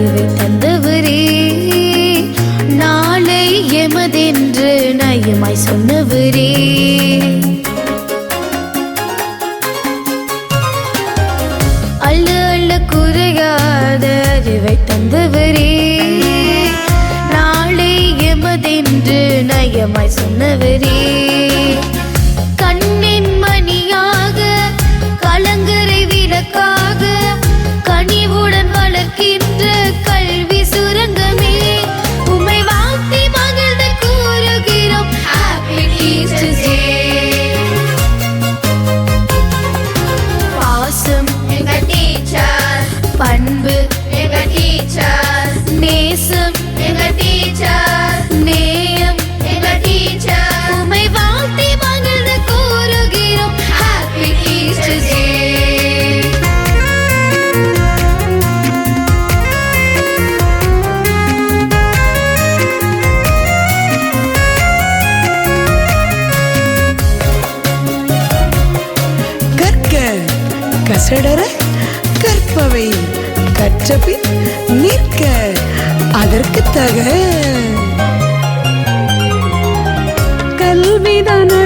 அறிவை தந்தவரே. நாளை எமதென்று நயமாய் சொன்னவரே. அள்ள அல்ல குறையாத அறிவை தந்தவரே. நாளை எமதென்று நயமாய் சொன்னவரே. கசடர கற்பவை கற்றபின் நிற்க அதற்கு தக. கல்விதான?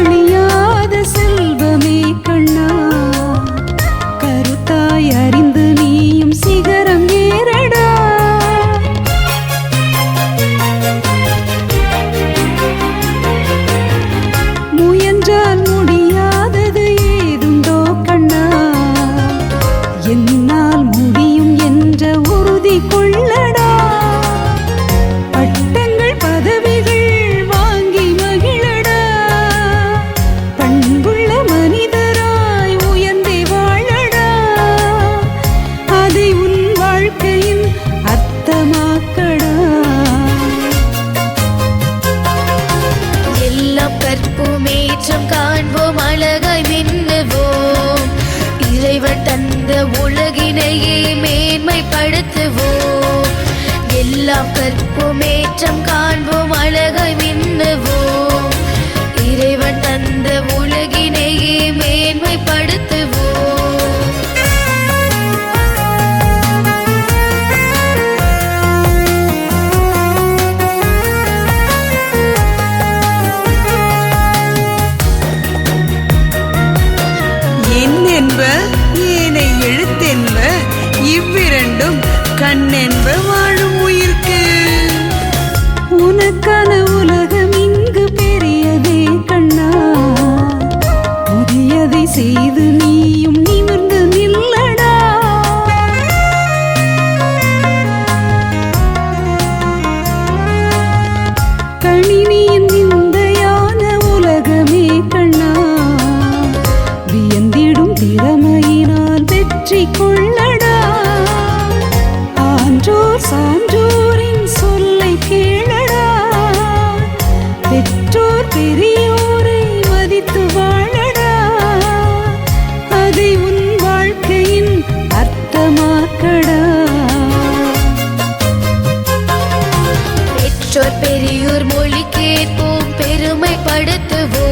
உலகினையே மேன்மைப்படுத்துவோம். எல்லாம் கற்போம் ஏற்றம் காண்போம் அழகை மின்னுவோம். இறைவன் தந்த உலகினையே மேன்மைப்படுத்துவோம். என் என்ப ஏனை எழுத்தென்ப இவ்விரண்டும் கண்ணென்ப வாழும் உயிர்க்கு ஆன்றோர் சான்றோரின் சொல்லை கேளடா. பெற்றோர் பெரியோரை மதித்து வாழடா. அதை உன் வாழ்க்கையின் அர்த்தமாக்கடா. பெற்றோர் பெரியோர் மொழி கேட்போம் பெருமைப்படுத்துவோம்.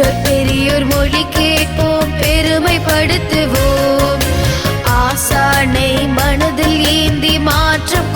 பெற்றோர் பெரியோர் மொழி கேட்போம் பெருமைப்படுத்துவோம். ஆசானை மனதில் ஏந்தி மாற்றம்